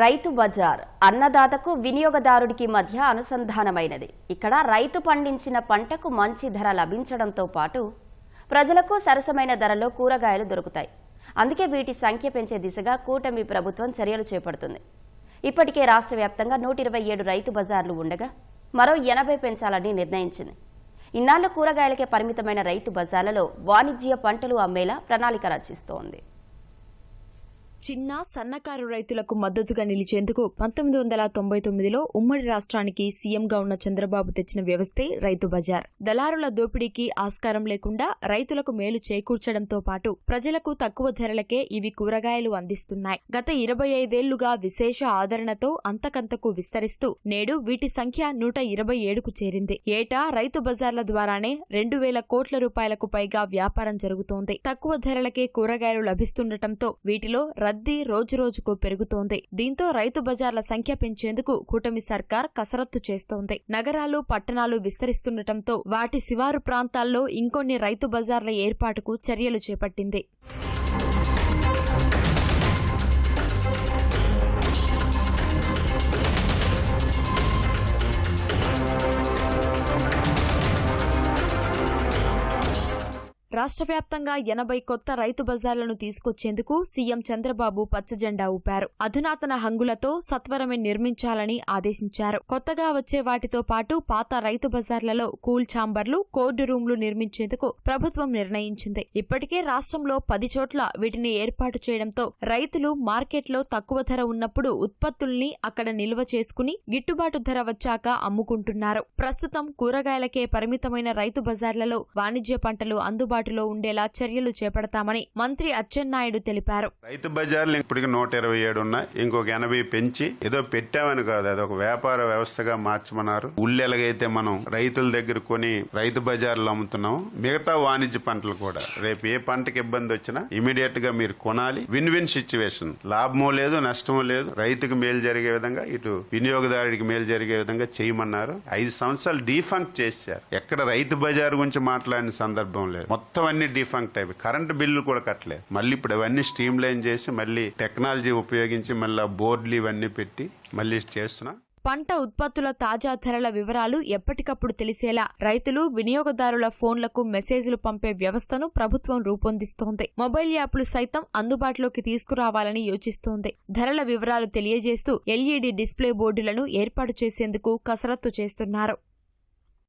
రైతు బజార్ అన్నదాతకు వినియోగదారుడికి మధ్య అనుసంధానమైనది. ఇక్కడ రైతు పండించిన పంటకు మంచి ధర లభించడంతో పాటు ప్రజలకు సరసమైన ధరలో కూరగాయలు దొరుకుతాయి. అందుకే వీటి సంఖ్య పెంచే దిశగా కూటమి ప్రభుత్వం చర్యలు చేపడుతుంది. ఇప్పటికే రాష్ట్ర వ్యాప్తంగా నూట ఇరవై ఏడు రైతు బజార్లు ఉండగా మరో ఎనభై పెంచాలని నిర్ణయించింది. ఇన్నాళ్ళు కూరగాయలకే పరిమితమైన రైతు బజార్లలో వాణిజ్య పంటలు అమ్మేలా ప్రణాళిక రచిస్తోంది. చిన్న సన్నకారు రైతులకు మద్దతుగా నిలిచేందుకు పంతొమ్మిది వందల తొంభై తొమ్మిదిలో ఉమ్మడి రాష్ట్రానికి సీఎంగా ఉన్న చంద్రబాబు తెచ్చిన వ్యవస్థే రైతు బజార్. దళారుల దోపిడీకి ఆస్కారం లేకుండా రైతులకు మేలు చేకూర్చడంతో పాటు ప్రజలకు తక్కువ ధరలకే ఇవి కూరగాయలు అందిస్తున్నాయి. గత ఇరవై ఐదేళ్ళుగా విశేష ఆదరణతో అంతకంతకు విస్తరిస్తూ నేడు వీటి సంఖ్య నూట ఇరవై ఏడుకు చేరింది. ఏటా రైతు బజార్ల ద్వారానే రెండు వేల కోట్ల రూపాయలకు పైగా వ్యాపారం జరుగుతోంది. తక్కువ ధరలకే కూరగాయలు లభిస్తుండటంతో వీటిలో రద్దీ రోజురోజుకు పెరుగుతోంది. దీంతో రైతు బజార్ల సంఖ్య పెంచేందుకు కూటమి సర్కార్ కసరత్తు చేస్తోంది. నగరాలు పట్టణాలు విస్తరిస్తుండటంతో వాటి శివారు ప్రాంతాల్లో ఇంకొన్ని రైతు బజార్ల ఏర్పాటుకు చర్యలు చేపట్టింది. రాష్ట్ర వ్యాప్తంగా ఎనభై కొత్త రైతు బజార్లను తీసుకొచ్చేందుకు సీఎం చంద్రబాబు పచ్చజెండా ఊపారు. అధునాతన హంగులతో సత్వరమే నిర్మించాలని ఆదేశించారు. కొత్తగా వచ్చే వాటితో పాటు పాత రైతు బజార్లలో కూల్ ఛాంబర్లు కోల్డ్ రూమ్లు నిర్మించేందుకు ప్రభుత్వం నిర్ణయించింది. ఇప్పటికే రాష్ట్రంలో పది చోట్ల వీటిని ఏర్పాటు చేయడంతో రైతులు మార్కెట్లో తక్కువ ధర ఉన్నప్పుడు ఉత్పత్తుల్ని అక్కడ నిల్వ చేసుకుని గిట్టుబాటు ధర వచ్చాక అమ్ముకుంటున్నారు. ప్రస్తుతం కూరగాయలకే పరిమితమైన రైతు బజార్లలో వాణిజ్య పంటలు అందుబాటులో ఉండేలా చర్యలు చేపడతామని మంత్రి అచ్చెన్నాయుడు తెలిపారు. రైతు బజార్లు ఇప్పటికి నూట ఇరవై ఏడు ఉన్నాయి ఇంకొక ఎనభై పెంచి ఏదో పెట్టామని కాదు అది ఒక వ్యాపార వ్యవస్థగా మార్చమన్నారు. ఉల్లి ఎలాగైతే మనం రైతుల దగ్గర కొని రైతు బజార్లు అమ్ముతున్నాం మిగతా వాణిజ్య పంటలు కూడా. రేపు ఏ పంటకి ఇబ్బంది వచ్చినా ఇమీడియట్గా మీరు కొనాలి. విన్ విన్ సిచ్యువేషన్ లాభమో లేదు నష్టమో లేదు రైతుకు మేలు జరిగే విధంగా ఇటు వినియోగదారుడికి మేలు జరిగే విధంగా చేయమన్నారు. ఐదు సంవత్సరాలు డీఫంక్ చేశారు. ఎక్కడ రైతు బజార్ గురించి మాట్లాడిన సందర్భం లేదు. మొత్తం మొత్తం అన్ని డిఫంక్ట్ అయిపోయి కరెంటు బిల్లు కూడా కట్టలేదు. మళ్ళీ ఇప్పుడు అవన్నీ స్ట్రీమ్ లైన్ చేసి మళ్ళీ టెక్నాలజీ ఉపయోగించి మళ్ళీ బోర్డులు ఇవన్నీ పెట్టి మళ్ళీ చేస్తున్నాం. పంట ఉత్పత్తుల తాజా ధరల వివరాలు ఎప్పటికప్పుడు తెలిసేలా రైతులు వినియోగదారుల ఫోన్లకు మెసేజ్లు పంపే వ్యవస్థను ప్రభుత్వం రూపొందిస్తోంది. మొబైల్ యాప్లు సైతం అందుబాటులోకి తీసుకురావాలని యోచిస్తోంది. ధరల వివరాలు తెలియజేస్తూ ఎల్ఈడి డిస్ప్లే బోర్డులను ఏర్పాటు చేసేందుకు కసరత్తు చేస్తున్నారు.